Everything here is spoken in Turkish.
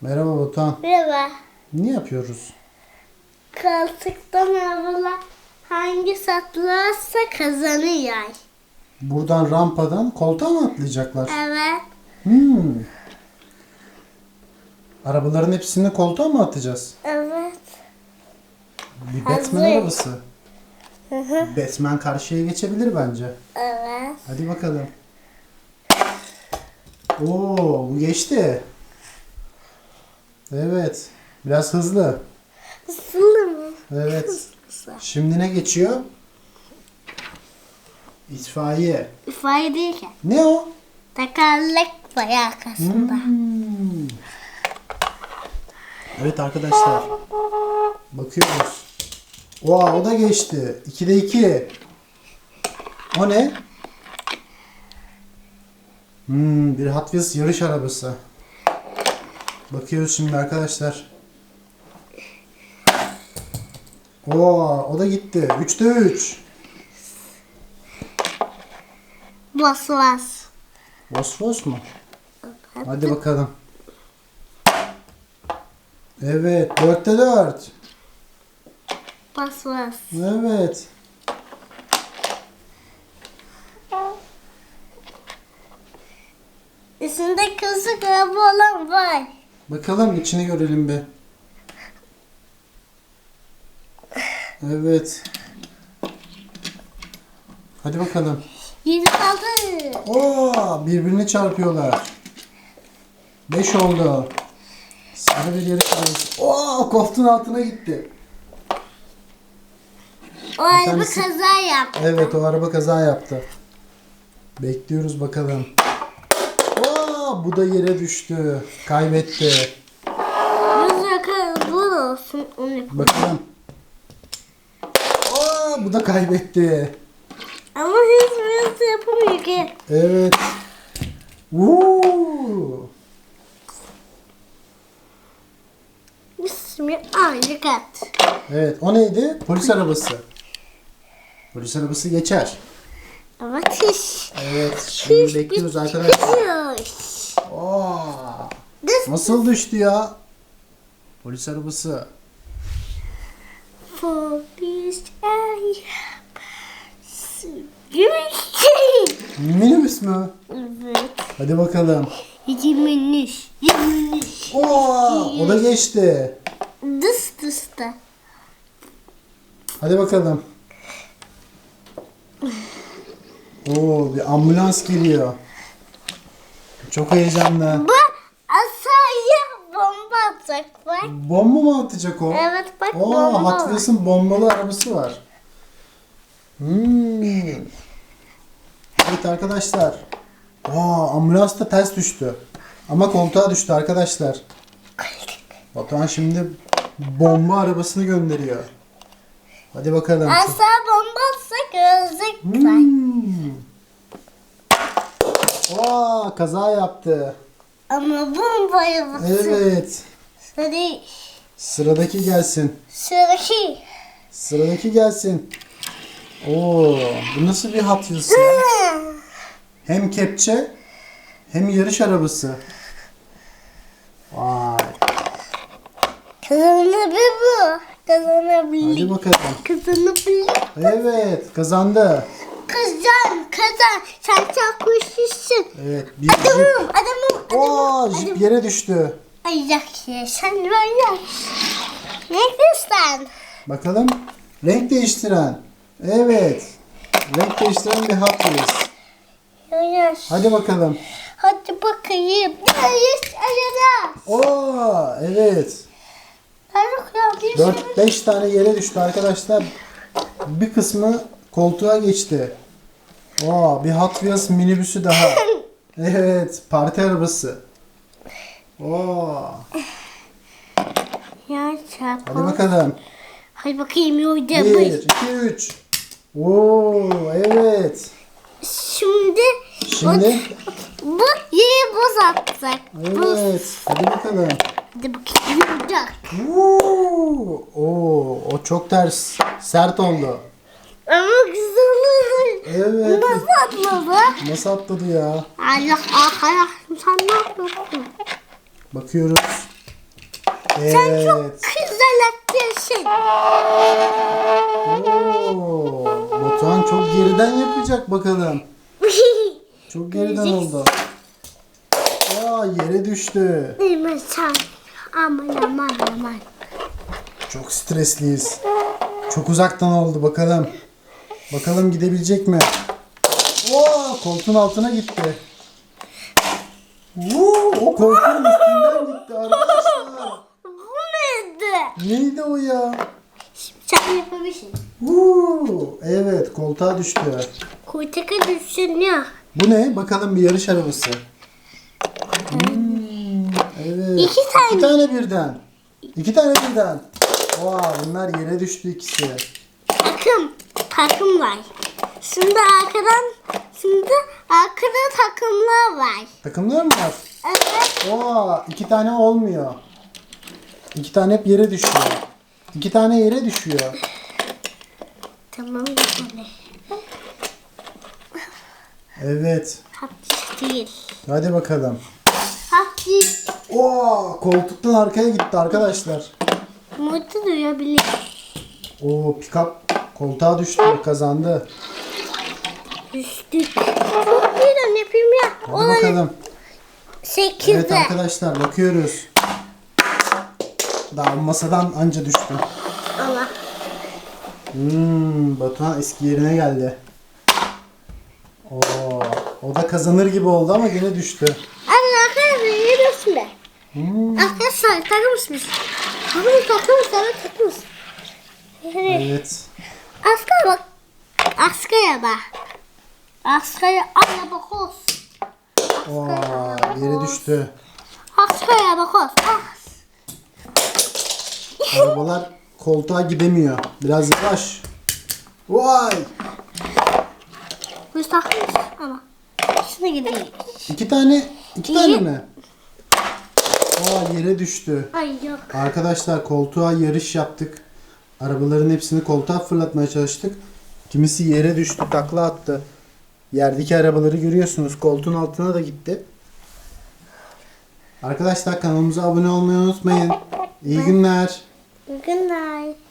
Merhaba Batuhan. Merhaba. Ne yapıyoruz? Koltuktan arabalar hangi satılırsa kazanıyor. Buradan rampadan koltuğa mı atlayacaklar? Evet. Hmm. Arabaların hepsini koltuğa mı atacağız? Evet. Bir Batman Hazır. arabası. Hı hı. Batman karşıya geçebilir bence. Evet. Hadi bakalım. Oo, bu geçti. Evet. Biraz hızlı. Isılı mı? Evet. Hızlı. Şimdi ne geçiyor? İtfaiye. İfade değil ki. Ne o? Tekerlek var arkasında. Hmm. Evet arkadaşlar. Bakıyoruz. Oha o da geçti. 2'de 2. O ne? Hmm, bir Hot Wheels yarış arabası. Bakıyoruz şimdi arkadaşlar. Oo, o da gitti. 3'te 3. Bas bas. Vos vos mu? Hadi bakalım. Evet, 4'te 4. Bas bas. Evet. Üstünde kızı araba olan var. Bakalım içini görelim bir. Evet. Hadi bakalım. Yedi kaldı. Oo, birbirini çarpıyorlar. 5 oldu. Sarı bir yere kalmış. Oo, koltuğun altına gitti. O araba tanesi- kaza yaptı. Evet, o araba kaza yaptı. Bekliyoruz bakalım. Bu da yere düştü. Kaybetti. Yüz yakın bu olsun. Onu yapalım. Bakalım. Oo, bu da kaybetti. Ama hız yapamıyor ki. Evet. Woo! Bismillah aynı kat. Evet, o neydi? Polis arabası. Polis arabası geçer. Ama. Evet, şimdi bekliyoruz arkadaşlar. This nasıl düştü ya? Polis arabası. I Gümüşçü. Minibüs mü? Evet. Hadi bakalım. Yirminmiş. Yirminmiş. Oo, o da geçti. Dıs dıs da. Hadi bakalım. Oo, bir ambulans geliyor. Çok heyecanlı. Bu aşağıya bomba atacak bak. Bomba mı atacak o? Evet bak Oo, bomba Hot. Wheels'ın bombalı arabası var. Hmm. Evet arkadaşlar. Aa, ambulans da ters düştü. Ama koltuğa düştü arkadaşlar. Batuhan şimdi bomba arabasını gönderiyor. Hadi bakalım. Aşağı bomba atsak ölecek bak. Hmm. Aa, kaza yaptı. Ama bombayı basın. Evet. Hadi Sıradaki gelsin. sıradaki. Sıradaki gelsin. Oo, bu nasıl bir Hot Wheels ya? Hem kepçe hem yarış arabası. Vay. Kazanabilir bu. Hadi Kazanabilir. bakalım. Kazanabilir. Evet, kazandı. Kazan kazan. Sen çok kuşlusun. Evet, bir jip. Adamım adamım Oo, adamım. jip yere düştü. Ay yak ya sen var ya. Ne kızsan? Bakalım. Renk değiştiren. Evet. Renk değiştiren bir Wheels. Yavaş. Hadi bakalım. Hadi bakayım. Yavaş ayada. Oo, evet. Faruk ya bir şey. 4-5 tane yere düştü arkadaşlar. Bir kısmı koltuğa geçti. Oo, bir Hot Wheels minibüsü daha. Evet, parti arabası. Oo, Ya çarpı. hadi bakalım. Hadi bakayım yolda 1, bu. 2, 3. Oo, evet. Şimdi Şimdi, bu yeri boz atacak. Boz. evet. Hadi bakalım. Hadi bakayım yolda. Oo, oo, o çok ters. Sert oldu. Ama güzel. Evet. Nasıl atladı? Nasıl atladı ya? Allah arkadaşım sen ne yapıyorsun? Bakıyoruz. Sen çok Evet. güzel atıyorsun. Oo, Batuhan çok geriden yapacak bakalım. Çok geriden oldu. Aa yere düştü. Sen? Aman aman aman. Çok stresliyiz. Çok uzaktan oldu bakalım. Bakalım gidebilecek mi? Oo, koltuğun altına gitti. Oo, o koltuğun üstünden gitti arkadaşlar. Bu neydi? Neydi o ya? Sen yapabilirsin. Oo, evet koltuğa düştü. Kuytuka düşünüyor. Bu ne? Bakalım bir yarış arabası. Hmm, evet. İki tane. İki tane birden. İki tane birden. Vay bunlar yere düştü ikisi. Takım. Takım var. Şimdi arkadan şimdi arkada takımlar var. Takımlar mı var? Evet. Oo, iki tane olmuyor. İki tane hep yere düşüyor. İki tane yere düşüyor. Tamam. Evet. Hapis değil. Hadi bakalım. Hapis. Oo, koltuktan arkaya gitti arkadaşlar. Mutlu duyabilir. Oo, pick-up koltuğa düştü, kazandı. Düştük. Güzel yapayım ya. Hadi bakalım. sekizde. Evet arkadaşlar bakıyoruz. Daha masadan anca düştü. Ama Hmm, Batuhan eski yerine geldi. Oo, o da kazanır gibi oldu ama yine düştü. Anne arkadaşlar yürüyorsun be. Hmm, Arkadaşlar takım mısınız? Sana takım. Evet. evet. Askaya bak. Askaya bak. Askaya aya bak olsun. Oo, yere düştü. Askaya bak olsun. Ah. Arabalar koltuğa gidemiyor. Biraz yavaş. Vay! Bu takım ama. Şuna gidelim. İki tane, iki tane mi? Aa yere düştü. Ay yok. Arkadaşlar koltuğa yarış yaptık. Arabaların hepsini koltuğa fırlatmaya çalıştık. Kimisi yere düştü, takla attı. Yerdeki arabaları görüyorsunuz. Koltuğun altına da gitti. Arkadaşlar kanalımıza abone olmayı unutmayın. İyi günler. Good night.